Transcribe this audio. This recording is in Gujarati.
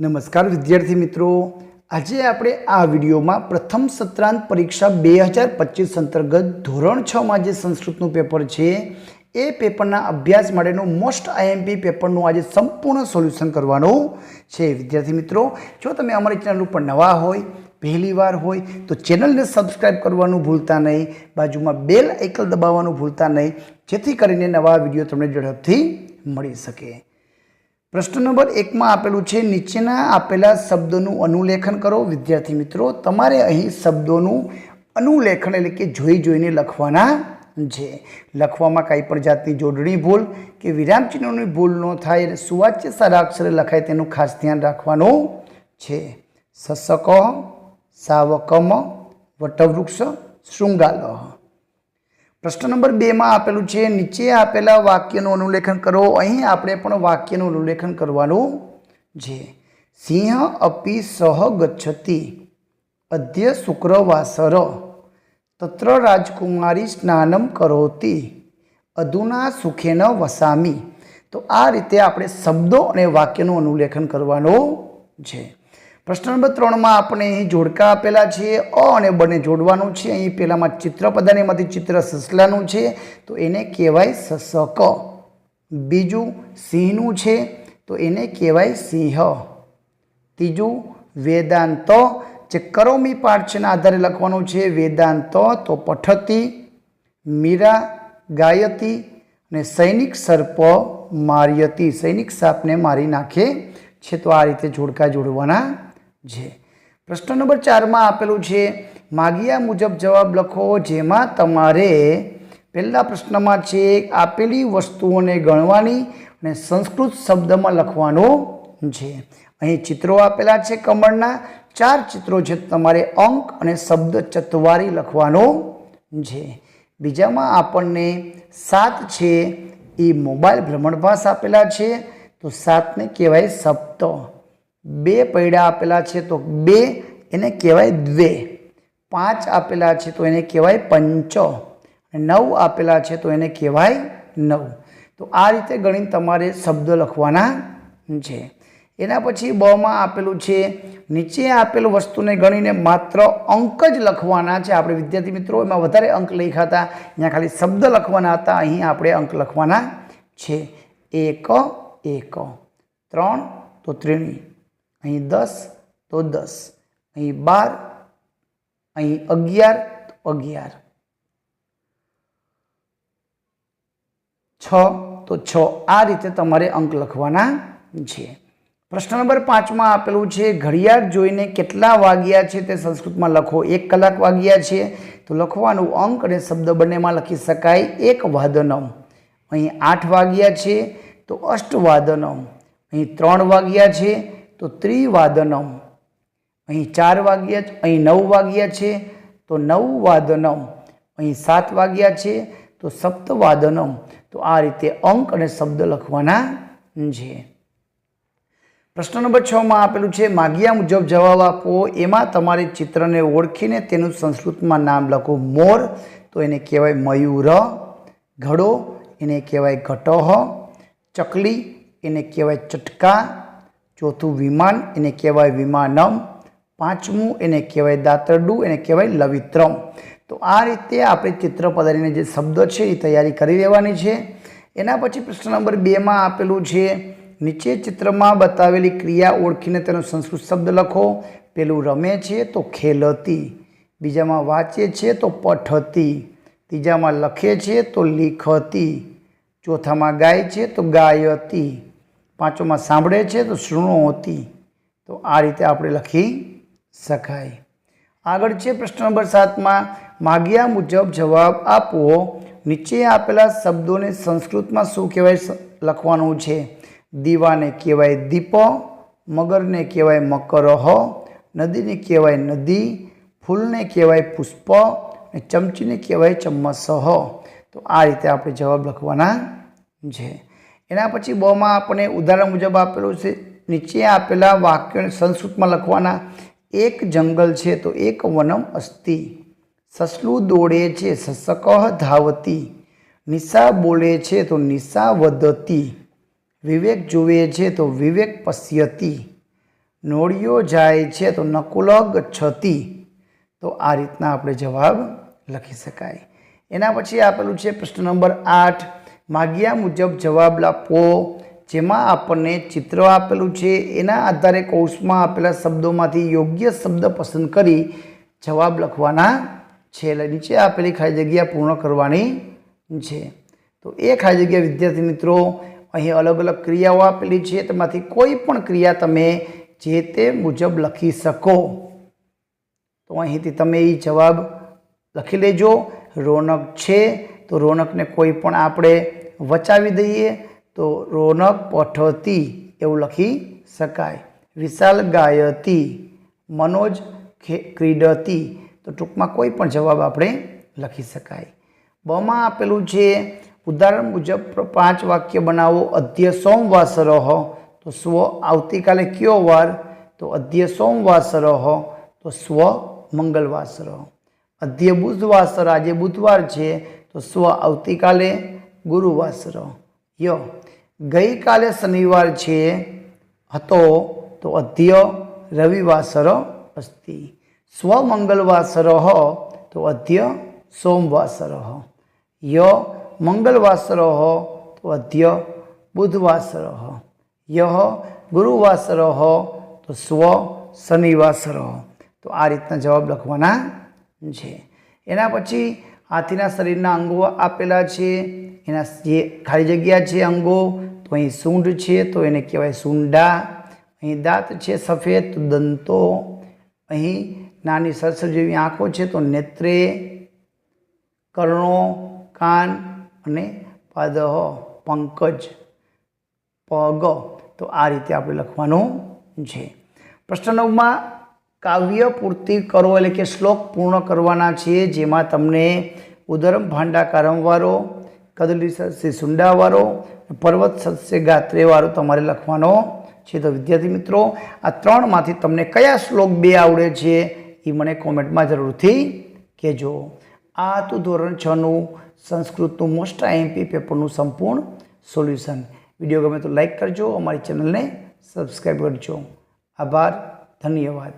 નમસ્કાર વિદ્યાર્થી મિત્રો. આજે આપણે આ વિડીયોમાં પ્રથમ સત્રાંત પરીક્ષા બે હજાર પચીસ અંતર્ગત ધોરણ છમાં જે સંસ્કૃતનું પેપર છે, એ પેપરના અભ્યાસ માટેનું મોસ્ટ આઈએમપી પેપરનું આજે સંપૂર્ણ સોલ્યુશન કરવાનું છે. વિદ્યાર્થી મિત્રો, જો તમે અમારી ચેનલ ઉપર નવા હોય પહેલીવાર હોય, તો ચેનલને સબસ્ક્રાઈબ કરવાનું ભૂલતા નહીં, બાજુમાં બેલ આઇકલ દબાવવાનું ભૂલતા નહીં, જેથી કરીને નવા વીડિયો તમને ઝડપથી મળી શકે. પ્રશ્ન નંબર એકમાં આપેલું છે, નીચેના આપેલા શબ્દોનું અનુલેખન કરો. વિદ્યાર્થી મિત્રો, તમારે અહીં શબ્દોનું અનુલેખન એટલે કે જોઈ જોઈને લખવાના છે. લખવામાં કાંઈ પણ જાતની જોડણી ભૂલ કે વિરામચિહ્નોની ભૂલ ન થાય, સુવાચ્ય સારા અક્ષરે લખાય તેનું ખાસ ધ્યાન રાખવાનું છે. સસક, સાવકમ, વટવૃક્ષ શૃંગાલહ પ્રશ્ન નંબર બેમાં આપેલું છે, નીચે આપેલા વાક્યનું અનુલેખન કરો. અહીં આપણે પણ વાક્યનું અનુલેખન કરવાનું છે. સિંહ અપી સહ ગચ્છતિ અધ્ય શુક્રવાસર, તત્ર રાજકુમારી સ્નાનમ કરોતી, અધુના સુખેન વસામી. તો આ રીતે આપણે શબ્દો અને વાક્યનું અનુલેખન કરવાનું છે. પ્રશ્ન નંબર ત્રણમાં આપણે અહીં જોડકા આપેલા છે. અ અને બને જોડવાનું છે. અહીં પહેલામાં ચિત્ર પદાનીમાંથી ચિત્ર સસલાનું છે. તો એને કહેવાય સસક. બીજું સિંહનું છે. તો એને કહેવાય સિંહ. ત્રીજું વેદાંત. જે કરોમી પાઠ છે આધારે લખવાનું છે વેદાંત, તો પઠતી, મીરા, ગાયતી અને સૈનિક સર્પ માર્યતી. સૈનિક સાપને મારી નાખે છે. તો આ રીતે જોડકા જોડવાના છે. પ્રશ્ન નંબર ચારમાં આપેલું છે, માગ્યા મુજબ જવાબ લખો, જેમાં તમારે પહેલા પ્રશ્નમાં છે, આપેલી વસ્તુઓને ગણવાની અને સંસ્કૃત શબ્દમાં લખવાનો છે. અહીં ચિત્રો આપેલા છે કમળના, ચાર ચિત્રો છે તમારે અંક અને શબ્દ ચતવારી લખવાનો છે. બીજામાં આપણને સાત છે, એ મોબાઈલ ભ્રમણભાસ આપેલા છે, તો સાતને કહેવાય સપ્ત. બે પૈડા આપેલા છે તો બે એને કહેવાય દ્વે. પાંચ આપેલા છે તો એને કહેવાય પંચ. નવ આપેલા છે તો એને કહેવાય નવ. તો આ રીતે ગણીને તમારે શબ્દો લખવાના છે. એના પછી બમાં આપેલું છે, નીચે આપેલું વસ્તુને ગણીને માત્ર અંક જ લખવાના છે. આપણે વિદ્યાર્થી મિત્રો, એમાં વધારે અંક લખ્યા હતા. અહીંયા ખાલી શબ્દ લખવાના હતા. અહીં આપણે અંક લખવાના છે. એક એક. ત્રણ, તો ત્રણી. અહીં દસ, તો દસ. અહીં બાર, અહીં અગિયાર, તો અગિયાર. છ, તો છ. આ રીતે તમારે અંક લખવાના છે. પ્રશ્ન નંબર પાંચમાં આપેલું છે, ઘડિયાળ જોઈને કેટલા વાગ્યા છે? તે સંસ્કૃતમાં લખો. એક કલાક વાગ્યા છે, તો લખવાનું અંક અને શબ્દ બંનેમાં લખી શકાય. એક વાદનમ. અહીં આઠ વાગ્યા છે, તો અષ્ટવાદનમ. અહીં ત્રણ વાગ્યા છે તો ત્રિવાદનમ. અહીં ચાર વાગ્યા અહીં નવ વાગ્યા છે, તો નવ વાદનમ અહીં સાત વાગ્યા છે, તો સપ્તવાદનમ. તો આ રીતે અંક અને શબ્દ લખવાના છે. પ્રશ્ન નંબર છમાં આપેલું છે, માગ્યા મુજબ જવાબ આપો. એમાં તમારે ચિત્રને ઓળખીને તેનું સંસ્કૃતમાં નામ લખો. મોર, તો એને કહેવાય મયુર. ઘડો, એને કહેવાય ઘટહ. ચકલી, એને કહેવાય ચટકા. ચોથું વિમાન, એને કહેવાય વિમાનમ. પાંચમું, એને કહેવાય દાતરડું, એને કહેવાય લવિત્રમ. તો આ રીતે આપણે ચિત્ર પધારીને જે શબ્દ છે એ તૈયારી કરી લેવાની છે. એના પછી પ્રશ્ન નંબર બેમાં આપેલું છે, નીચે ચિત્રમાં બતાવેલી ક્રિયા ઓળખીને તેનો સંસ્કૃત શબ્દ લખો. પેલું રમે છે તો ખેલતી, બીજામાં વાંચે છે તો પઠતી, ત્રીજામાં લખે છે તો લીખતી, ચોથામાં ગાય છે તો ગાયતી પાંચોમાં સાંભળે છે તો શૃણોતી તો આ રીતે આપણે લખી શકાય. આગળ છે પ્રશ્ન નંબર સાતમાં, માગ્યા મુજબ જવાબ આપવો નીચે આપેલા શબ્દોને સંસ્કૃતમાં શું કહેવાય? લખવાનું છે. દીવાને કહેવાય દીપ, મગરને કહેવાય મકરહ, નદીને કહેવાય નદી, ફૂલને કહેવાય પુષ્પ અને ચમચીને કહેવાય ચમ્મસહ. તો આ રીતે આપણે જવાબ લખવાના છે. એના પછી બમાં આપણે ઉદાહરણ મુજબ આપેલું છે. નીચે આપેલા વાક્યોને સંસ્કૃતમાં લખવાના એક જંગલ છે તો એક વનમ અસ્તિ. સસલું દોડે છે, સસકહ ધાવતી. નિશા બોલે છે તો નિશા વધતી. વિવેક જુએ છે તો વિવેક પશ્યતી. નોળિયો જાય છે તો નકુલ છતી. તો આ રીતના આપણે જવાબ લખી શકાય. એના પછી આપેલું છે પ્રશ્ન નંબર આઠ. માગ્યા મુજબ જવાબ આપો જેમાં આપણને ચિત્ર આપેલું છે. એના આધારે કૌંસમાં આપેલા શબ્દોમાંથી યોગ્ય શબ્દ પસંદ કરી જવાબ લખવાના છે. એટલે નીચે આપેલી ખાલી જગ્યા પૂર્ણ કરવાની છે. તો એ ખાલી જગ્યા, વિદ્યાર્થી મિત્રો, અહીં અલગ અલગ ક્રિયાઓ આપેલી છે. તેમાંથી કોઈ પણ ક્રિયા તમે જે તે મુજબ લખી શકો. તો અહીંથી તમે એ જવાબ લખી લેજો. રોનક છે. તો રોનકને કોઈ પણ આપણે વચાવી દઈએ તો રોનક પઠતી એવું લખી શકાય. વિશાલ ગાયતી, મનોજ ક્રીડતી, તો ટૂંકમાં કોઈ પણ જવાબ આપણે લખી શકાય. બમાં આપેલું છે, ઉદાહરણ મુજબ પાંચ વાક્ય બનાવો, અધ્ય સોમવાસરહ તો સ્વ આવતીકાલે કયો વાર? તો અધ્ય સોમવાસરહ તો સ્વ મંગળવાસરહ અધ્ય બુધવાસર આજે બુધવાર છે તો સ્વ આવતીકાલે ગુરુવાસર ય, ગઈકાલે શનિવાર છે, હતો તો અધ્ય રવિવાસર અસ્તિ. સ્વ મંગળવાસર તો અધ્ય સોમવાસર ય મંગલવાસર તો અધ્ય બુધવાસર યહ ગુરુવાસર તો સ્વ શનિવાસર તો આ રીતના જવાબ લખવાના છે. એના પછી હાથીના શરીરના અંગો આપેલા છે. એના જે ખાલી જગ્યા છે અંગો, તો અહીં સૂંઢ છે, તો એને કહેવાય સૂંઢા. અહીં દાંત છે સફેદ દંતો. અહીં નાની સરસર જેવી આંખો છે, તો નેત્રે, કર્ણો, કાન અને પાદહ, પંકજ, પગ. તો આ રીતે આપણે લખવાનું છે. પ્રશ્ન નવમાં કાવ્ય પૂર્તિ કરો એટલે કે શ્લોક પૂર્ણ કરવાના છે જેમાં તમને ઉદરમ ભાંડાકારમવાળો કદલી સસ્ય સુંડાવાળો પર્વત સસ્ય ગાત્રેવાળો તમારે લખવાનો છે. તો વિદ્યાર્થી મિત્રો, આ ત્રણમાંથી તમને કયા શ્લોક બે આવડે છે એ મને કોમેન્ટમાં જરૂરથી કહેજો. આ હતું ધોરણ છનું સંસ્કૃતનું મોસ્ટ આઈએમપી પેપરનું સંપૂર્ણ સોલ્યુશન વીડિયો ગમે તો લાઈક કરજો, અમારી ચેનલને સબસ્ક્રાઈબ કરજો. આભાર, ધન્યવાદ.